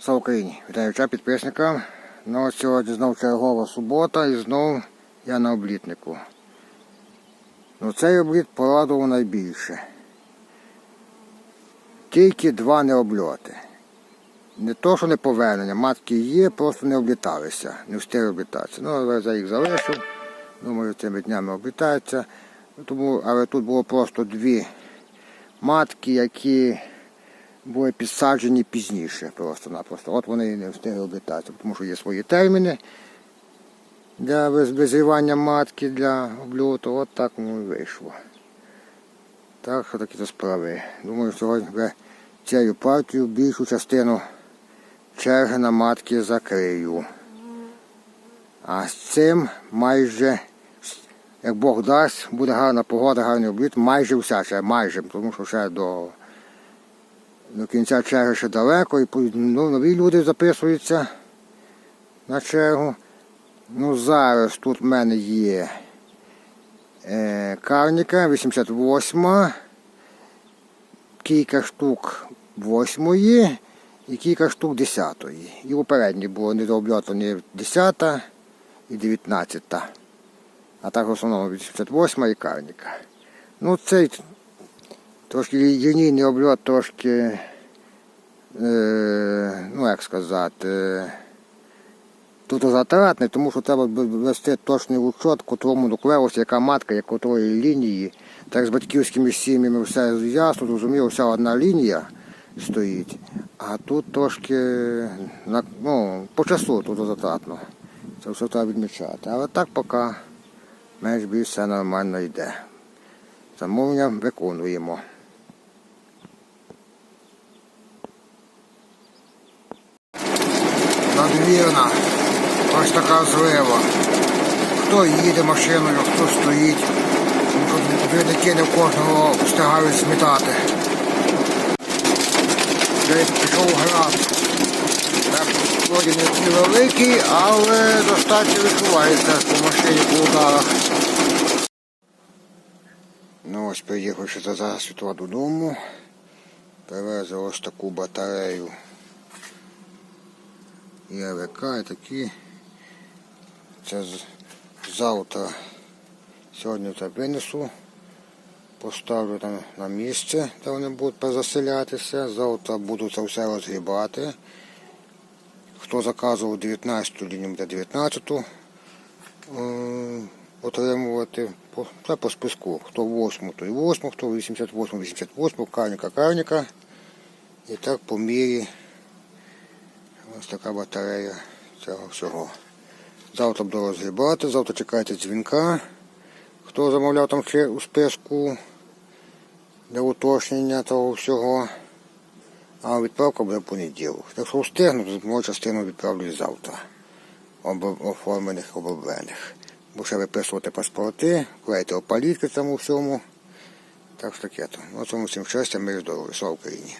Слава Україні! Вітаю ча підписникам. Ну, сьогодні знову чергова субота і знову я на облітнику. Ну, цей обліт порадував найбільше. Тільки два необльоти. Не то, що не повернення, матки є, просто не обліталися, не встигли облітатися. Ну, але я їх залишив. Думаю, цими днями облітаються. Тому, але тут було просто дві матки, які були підсаджені пізніше просто-напросто. От вони і не встигли облітатися, тому що є свої терміни для виз- визрівання матки для обльоту. От так воно і вийшло. Так що такі то справи. Думаю, сьогодні цією партією більшу частину черги на матки закрию. А з цим майже, як Бог дасть, буде гарна погода, гарний обліт, майже вся ще, майже, тому що ще до до кінця черги ще далеко, і ну, нові люди записуються на чергу. Ну, зараз тут в мене є е, карніка 88, кілька штук 8 і кілька штук 10. І попередні було недообльотані 10 і 19. А так в основному 88 і карніка. Ну, цей Трошки лінійний обльот, трошки, е, ну як сказати, тут затратний, тому що треба вести точний учет, котрому доклеїлося, яка матка, якої лінії. Так з батьківськими сім'ями все ясно, зрозуміло, вся одна лінія стоїть. А тут трошки ну, по часу тут затратно. Це все треба відмічати. Але так поки менш більш все нормально йде. Замовлення виконуємо. Надвірна. Ось така злива. Хто їде машиною, хто стоїть. Двірники не кожного встигають змітати. Вже пішов град. Вроді не невеликий, але достатньо відчувається по машині по ударах. Ну ось приїхавши за засвітла додому, привезли ось таку батарею і АВК, і такі. Це завтра сьогодні це винесу, поставлю там на місце, де вони будуть заселятися. Завтра буду це все розгрібати. Хто заказував 19 лінію, буде 19 е, отримувати. Це по списку. Хто 8, то і 8, хто 88, 88, карніка, карніка. І так по мірі ось така батарея цього всього. Завтра буду розгрібати, завтра чекайте дзвінка. Хто замовляв там ще у списку для уточнення того всього. А відправка буде в понеділок. Так що встигну, мою частину відправлю завтра. Об- Оформлених, оброблених. Бо ще виписувати паспорти, клеїти опалітки цьому всьому. Так що таке то. Ну, цьому всім щастя, мир здоров'я. Слава Україні.